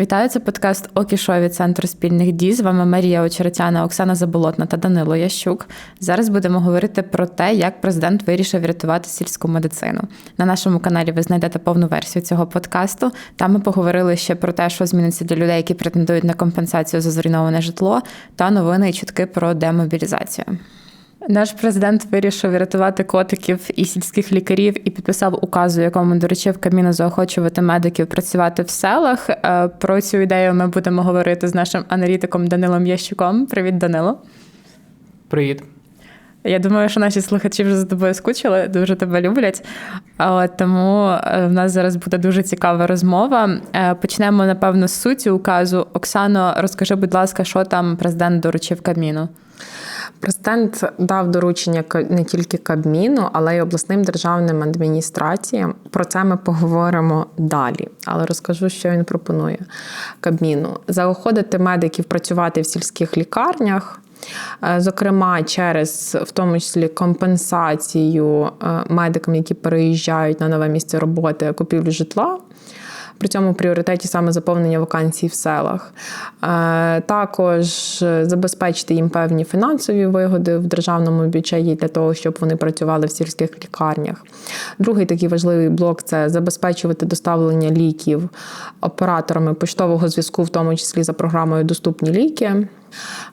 Вітаю, це подкаст Окішо від Центру спільних дій. З вами Марія Очеретяна, Оксана Заболотна та Данило Ящук. Зараз будемо говорити про те, як президент вирішив врятувати сільську медицину. На нашому каналі ви знайдете повну версію цього подкасту. Там ми поговорили ще про те, що зміниться для людей, які претендують на компенсацію за зруйноване житло, та новини і чутки про демобілізацію. Наш президент вирішив врятувати котиків і сільських лікарів і підписав указ, у якому доручив Кабміну заохочувати медиків працювати в селах. Е, Про цю ідею ми будемо говорити з нашим аналітиком Данилом Ящуком. Привіт, Данило. Привіт. Я думаю, що наші слухачі вже за тобою скучили, дуже тебе люблять. Тому е, в нас зараз буде дуже цікава розмова. Е, Почнемо, напевно, з суті указу. Оксано, розкажи, будь ласка, що там президент доручив Кабміну? Президент дав доручення не тільки Кабміну, але й обласним державним адміністраціям. Про це ми поговоримо далі. Але розкажу, що він пропонує Кабміну: заохотити медиків працювати в сільських лікарнях. е, Зокрема, через в тому числі компенсацію е, медикам, які переїжджають на нове місце роботи, купівлю житла. При цьому пріоритеті саме заповнення вакансій в селах. Е, Також забезпечити їм певні фінансові вигоди в державному бюджеті для того, щоб вони працювали в сільських лікарнях. Другий такий важливий блок це забезпечувати доставлення ліків операторами поштового зв'язку, в тому числі за програмою Доступні ліки,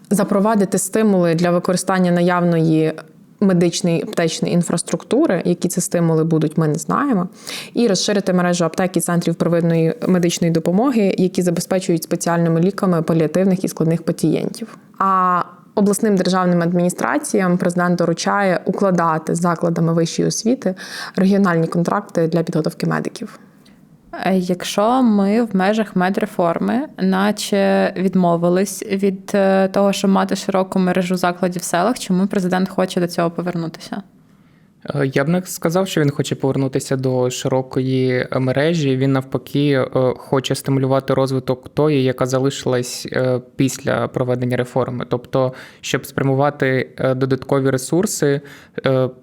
запровадити стимули для використання наявної медичної аптечної інфраструктури, які ці стимули будуть, ми не знаємо, і розширити мережу аптек і центрів первинної медичної допомоги, які забезпечують спеціальними ліками паліативних і складних пацієнтів. А Обласним державним адміністраціям президент доручає укладати закладами вищої освіти регіональні контракти для підготовки медиків. Е, Якщо ми в межах медреформи, наче відмовились від е, того, щоб мати широку мережу закладів в селах, чому президент хоче до цього повернутися? Е, Я б не сказав, що він хоче повернутися до широкої мережі. Він навпаки хоче стимулювати розвиток тої, яка залишилась після проведення реформи. Тобто, щоб спрямувати додаткові ресурси,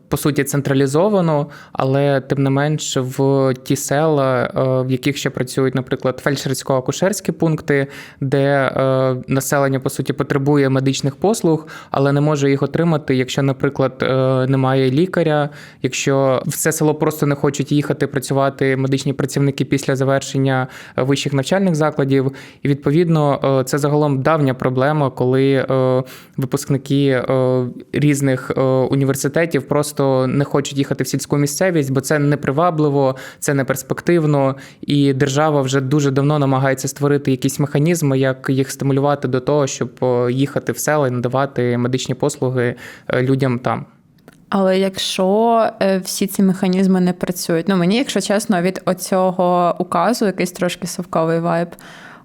по суті, централізовано, але тим не менш в ті села, е, в яких ще працюють, наприклад, фельдшерсько-акушерські пункти, де е, населення по суті потребує медичних послуг, але не може їх отримати, якщо, наприклад, е, немає лікаря, якщо в це село просто не хочуть їхати працювати медичні працівники після завершення вищих навчальних закладів. І відповідно це загалом давня проблема, коли випускники різних університетів просто не хочуть їхати в сільську місцевість, бо це непривабливо, це не перспективно, і держава вже дуже давно намагається створити якісь механізми, як їх стимулювати до того, щоб їхати в села і надавати медичні послуги е, людям там. Але якщо е, всі ці механізми не працюють, ну мені, якщо чесно, від оцього указу якийсь трошки совковий вайб.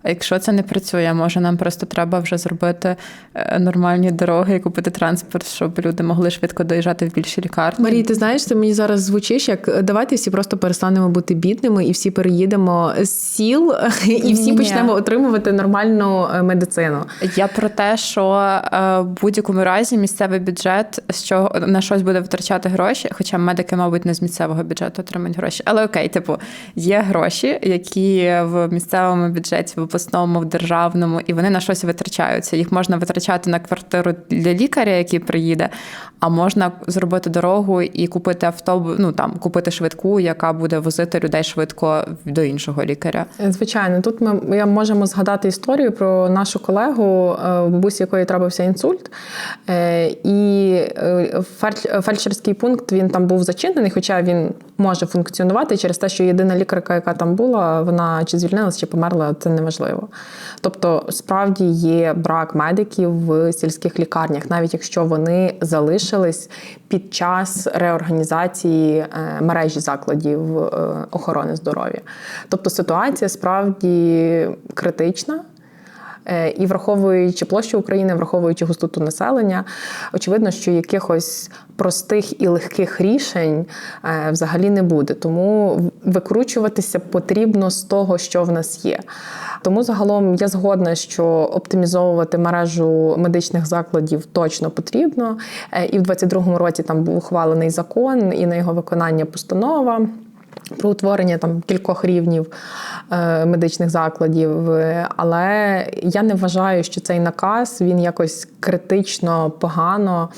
А якщо це не працює, може нам просто треба вже зробити е, нормальні дороги і купити транспорт, щоб люди могли швидко доїжджати в більші лікарні. Марій, ти знаєш, ти мені зараз звучиш як давайте всі просто перестанемо бути бідними і всі переїдемо з сіл, і всі Ні-ні. почнемо отримувати нормальну е, медицину. Я про те, що е, в будь-якому разі місцевий бюджет з чого на щось буде витрачати гроші, хоча медики, мабуть, не з місцевого бюджету отримують гроші. Але окей, типу, є гроші, які в місцевому бюджеті, обласному, в державному, і вони на щось витрачаються. Їх можна витрачати на квартиру для лікаря, який приїде, а можна зробити дорогу і купити автобус, ну там купити швидку, яка буде возити людей швидко до іншого лікаря. Звичайно, тут ми, можемо згадати історію про нашу колегу, е, бабусі якої трапився інсульт. Е, І е, фельдшерський пункт він там був зачинений, хоча він може функціонувати через те, що єдина лікарка, яка там була, вона чи звільнилася, чи померла, це неважливо. Тобто, справді є брак медиків в сільських лікарнях, навіть якщо вони залишились під час реорганізації е, мережі закладів е, охорони здоров'я. Тобто ситуація справді критична. Е, І враховуючи площу України, враховуючи густоту населення, очевидно, що якихось простих і легких рішень е, взагалі не буде. Тому викручуватися потрібно з того, що в нас є. Тому загалом я згодна, що оптимізовувати мережу медичних закладів точно потрібно. Е, І в 2022 році там був ухвалений закон, і на його виконання постанова. Про утворення там кількох рівнів е, медичних закладів, але я не вважаю, що цей наказ він якось критично погано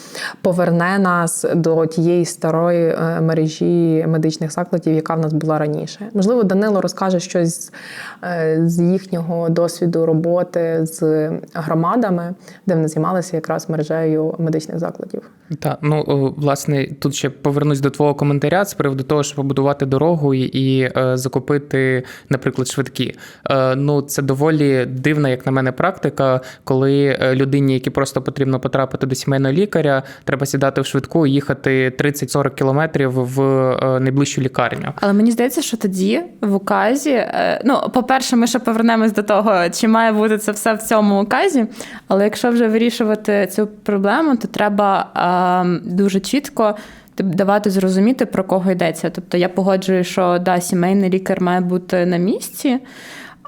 поверне нас до тієї старої е, мережі медичних закладів, яка в нас була раніше. Можливо, Данило розкаже щось е, з їхнього досвіду роботи з громадами, де вони займалися якраз мережею медичних закладів. Так, ну власне, тут ще повернусь до твого коментаря з приводу того, щоб побудувати дорогу і, і е, закупити, наприклад, швидкі. Е, ну, це доволі дивна, як на мене, практика, коли е, людині, якій просто потрібно потрапити до сімейного лікаря, треба сідати в швидку і їхати 30-40 кілометрів в е, найближчу лікарню. Але мені здається, що тоді в указі, е, ну, по-перше, ми ще повернемось до того, чи має бути це все в цьому указі. Але якщо вже вирішувати цю проблему, то треба е, дуже чітко давати зрозуміти, про кого йдеться. Тобто я погоджую, що да, сімейний лікар має бути на місці.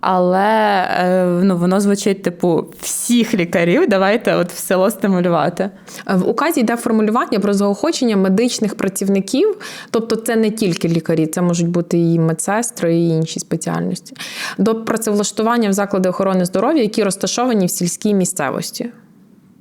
Але е, ну, воно звучить, типу, всіх лікарів давайте от в село стимулювати. В указі йде формулювання про заохочення медичних працівників, тобто це не тільки лікарі, це можуть бути і медсестри, і інші спеціальності, до працевлаштування в заклади охорони здоров'я, які розташовані в сільській місцевості.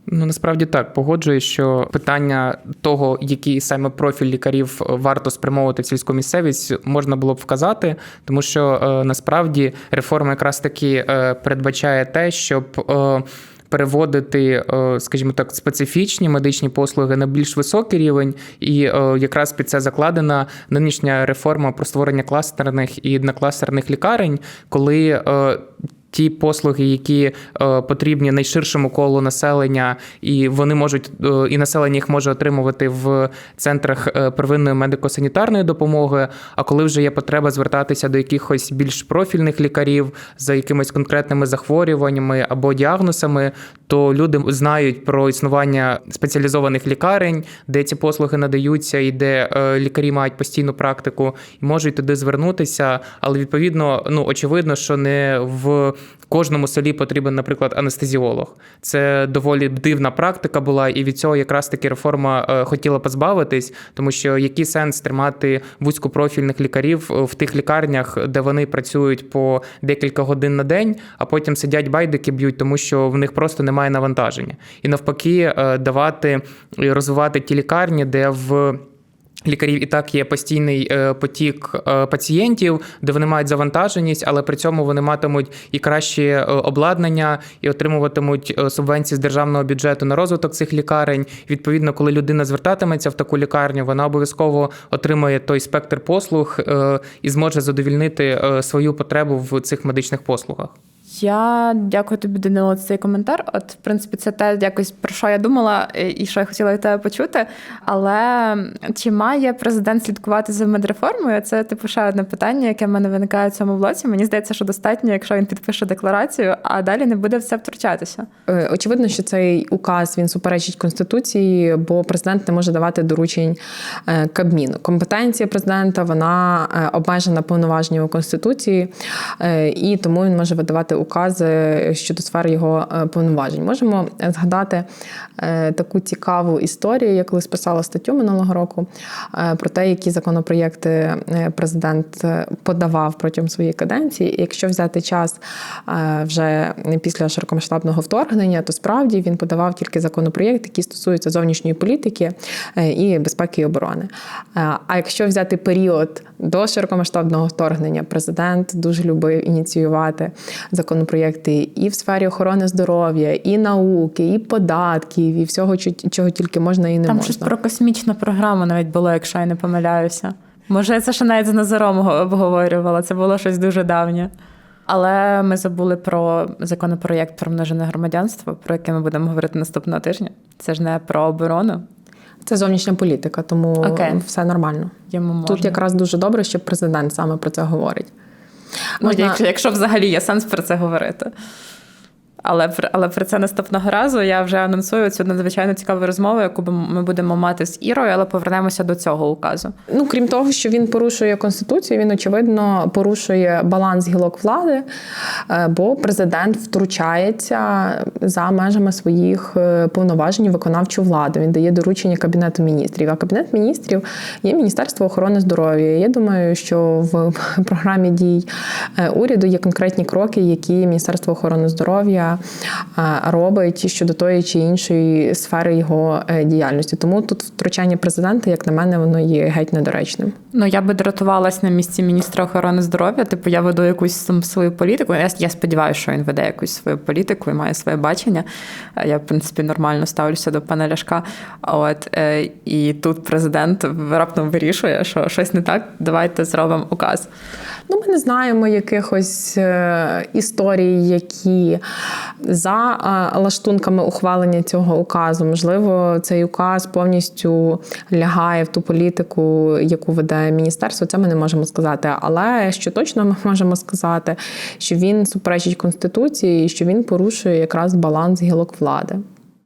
Ну насправді так погоджуюсь, що питання того, який саме профіль лікарів варто спрямовувати в сільську місцевість, можна було б вказати, тому що е, насправді реформа якраз таки е, передбачає те, щоб. Е, Переводити, скажімо так, специфічні медичні послуги на більш високий рівень, і якраз під це закладена нинішня реформа про створення кластерних і однокластерних лікарень, коли ті послуги, які е, потрібні найширшому колу населення, і вони можуть е, і населення їх може отримувати в центрах е, первинної медико-санітарної допомоги. А коли вже є потреба звертатися до якихось більш профільних лікарів за якимись конкретними захворюваннями або діагнозами, то люди знають про існування спеціалізованих лікарень, де ці послуги надаються, і де лікарі мають постійну практику, і можуть туди звернутися. Але відповідно, ну очевидно, що не в кожному селі потрібен, наприклад, анестезіолог. Це доволі дивна практика була, і від цього якраз таки реформа е, хотіла позбавитись, тому що який сенс тримати вузькопрофільних лікарів е, в тих лікарнях, де вони працюють по декілька годин на день, а потім сидять байдики б'ють, тому що в них просто немає навантаження. І навпаки, е, давати і розвивати ті лікарні, де в Лікарів і так є постійний е, потік е, пацієнтів, де вони мають завантаженість, але при цьому вони матимуть і краще е, обладнання, і отримуватимуть субвенції з державного бюджету на розвиток цих лікарень. Відповідно, коли людина звертатиметься в таку лікарню, вона обов'язково отримає той спектр послуг і зможе задовільнити свою потребу в цих медичних послугах. Я дякую тобі, Данило, за цей коментар. От, в принципі, це те, якось про що я думала і що я хотіла від тебе почути. Але чи має президент слідкувати за медреформою? Це типу ще одне питання, яке в мене виникає в цьому блоці. Мені здається, що достатньо, якщо він підпише декларацію, а далі не буде все втручатися. Е, Очевидно, що цей указ він суперечить конституції, бо президент не може давати доручень е, Кабміну. Компетенція президента вона е, обмежена повноваженнями конституції, і тому він може видавати укази щодо сфер його е, повноважень. Можемо згадати е, таку цікаву історію. Я колись писала статтю минулого року е, про те, які законопроєкти е, президент е, подавав протягом своєї каденції. І якщо взяти час е, вже після широкомасштабного вторгнення, то справді він подавав тільки законопроєкт, який стосується зовнішньої політики е, і безпеки і оборони. Е, А якщо взяти період до широкомасштабного вторгнення, президент дуже любив ініціювати законопроєкти і в сфері охорони здоров'я, і науки, і податків, і всього, чо- чого тільки можна і не Там можна. щось про космічну програму навіть було, якщо я не помиляюся. Може, це ще навіть з Назаром обговорювала. Це було щось дуже давнє. Але ми забули про законопроєкт про множене громадянство, про яке ми будемо говорити наступного тижня. Це ж не про оборону. Це зовнішня політика, тому Окей. все нормально. Йому можна. Тут якраз дуже добре, що президент саме про це говорить. Можна- якщо, якщо взагалі є сенс про це говорити. Але але про це наступного разу я вже анонсую цю надзвичайно цікаву розмову, яку ми будемо мати з Ірою, але повернемося до цього указу. Ну, крім того, що він порушує конституцію, він очевидно порушує баланс гілок влади, е, бо президент втручається за межами своїх е, повноважень виконавчу владу. Він дає доручення кабінету міністрів. А кабінет міністрів є Міністерство охорони здоров'я. Я думаю, що в програмі дій е, уряду є конкретні кроки, які Міністерство охорони здоров'я е, робить щодо тої чи іншої сфери його е, діяльності. Тому тут втручання президента, як на мене, воно є геть недоречним. Ну я би дратувалась на місці міністра охорони здоров'я. Типу, я веду якусь там свою політику. Я, я сподіваюся, що він веде якусь свою політику і має своє бачення. Е, Я, в принципі, нормально ставлюся до пана Ляшка. От і тут президент раптом вирішує, що щось не так. Давайте зробимо указ. Ну, ми не знаємо якихось е, історій, які за е, лаштунками ухвалення цього указу. Можливо, цей указ повністю лягає в ту політику, яку веде міністерство. Це ми не можемо сказати. Але що точно ми можемо сказати, що він суперечить конституції що він порушує якраз баланс гілок влади.